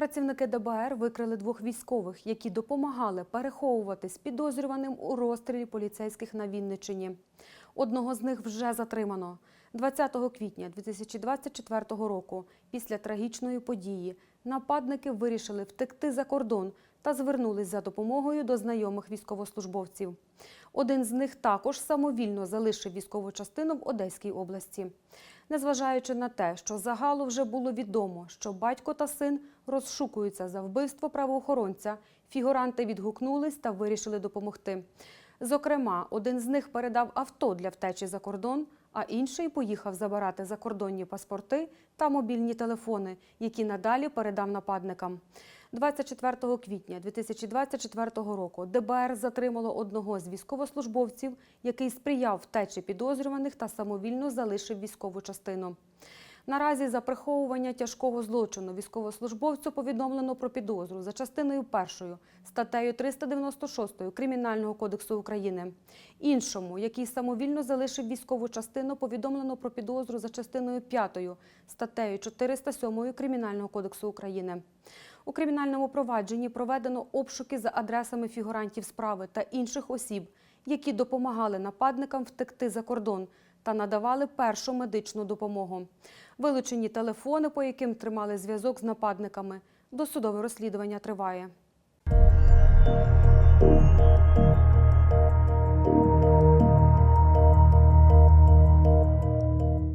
Працівники ДБР викрили двох військових, які допомагали переховуватись підозрюваним у розстрілі поліцейських на Вінниччині. Одного з них вже затримано. 20 квітня 2024 року, після трагічної події, нападники вирішили втекти за кордон та звернулись за допомогою до знайомих військовослужбовців. Один з них також самовільно залишив військову частину в Одеській області. Незважаючи на те, що загалу вже було відомо, що батько та син розшукуються за вбивство правоохоронця, фігуранти відгукнулись та вирішили допомогти. Зокрема, один з них передав авто для втечі за кордон, а інший поїхав забирати закордонні паспорти та мобільні телефони, які надалі передав нападникам. 24 квітня 2024 року ДБР затримало одного з військовослужбовців, який сприяв втечі підозрюваних та самовільно залишив військову частину. Наразі за приховування тяжкого злочину військовослужбовцю повідомлено про підозру за частиною першою статтею 396 Кримінального кодексу України. Іншому, який самовільно залишив військову частину, повідомлено про підозру за частиною 5 статтею 407 Кримінального кодексу України. У кримінальному провадженні проведено обшуки за адресами фігурантів справи та інших осіб, які допомагали нападникам втекти за кордон та надавали першу медичну допомогу. Вилучені телефони, по яким тримали зв'язок з нападниками. Досудове розслідування триває.